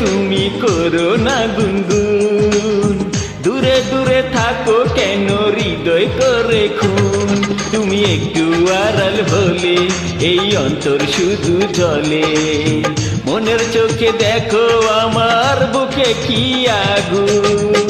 তুমি করো না গুনগুন। দূরে দূরে থাকো কেন? হৃদয় করে খুন। তুমি একটু আড়াল হলে, এই অন্তর শুধু জলে। মনের চোখে দেখো আমার বুকে কি আগুন।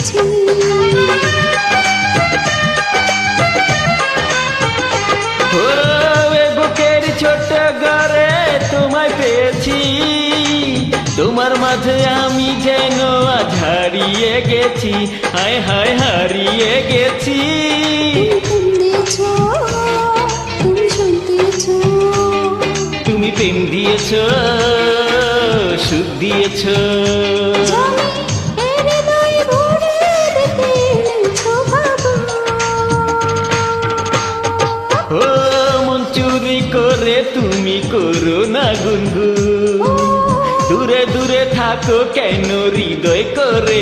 গেছি বুকের ছোট্ট ঘরে তোমায় পেয়েছি। তোমার মাঝে আমি যেন আজ হারিয়ে গেছি। হায় হায় হারিয়ে গেছি। তুমি প্রেম দিয়েছ সুখ দিয়েছ। তুমি করো না গুনগুন দূরে দূরে থাকো কেন হৃদয় করে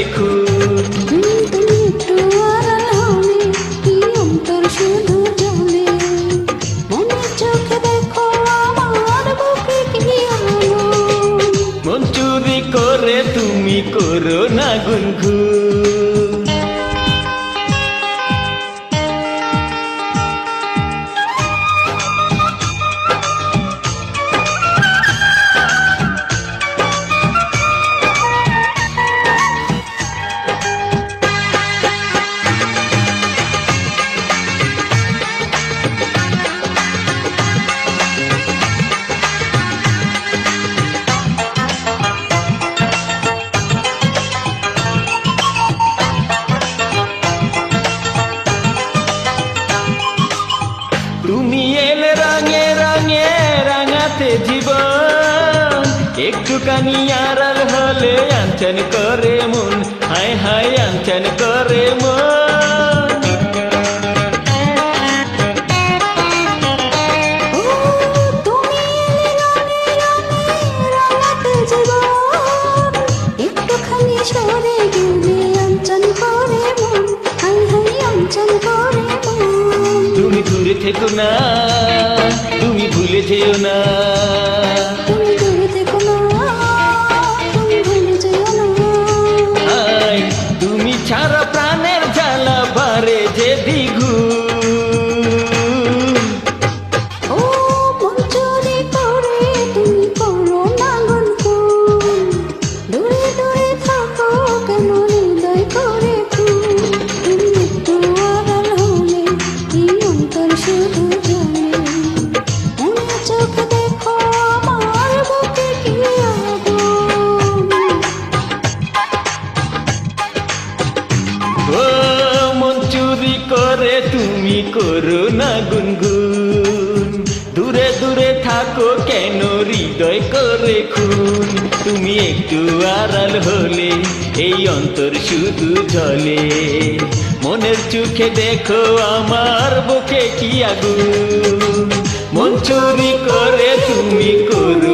চুরি করে তুমি করো না গুনগুন একটুখানি আড়াল হলে আঞ্চন করে মন। হায় হায় আঞ্চন করে মন। করে দূরে থেকো না তুমি ভুলে যেও না। তুমি তুমি করো না গুনগুন। দূরে দূরে থাকো কেন হৃদয় করে খুন? তুমি একটু আড়াল হলে, এই অন্তর শুধু জলে। মনের চোখে দেখো আমার বুকে কি আগুন? মন চুরি করে তুমি করো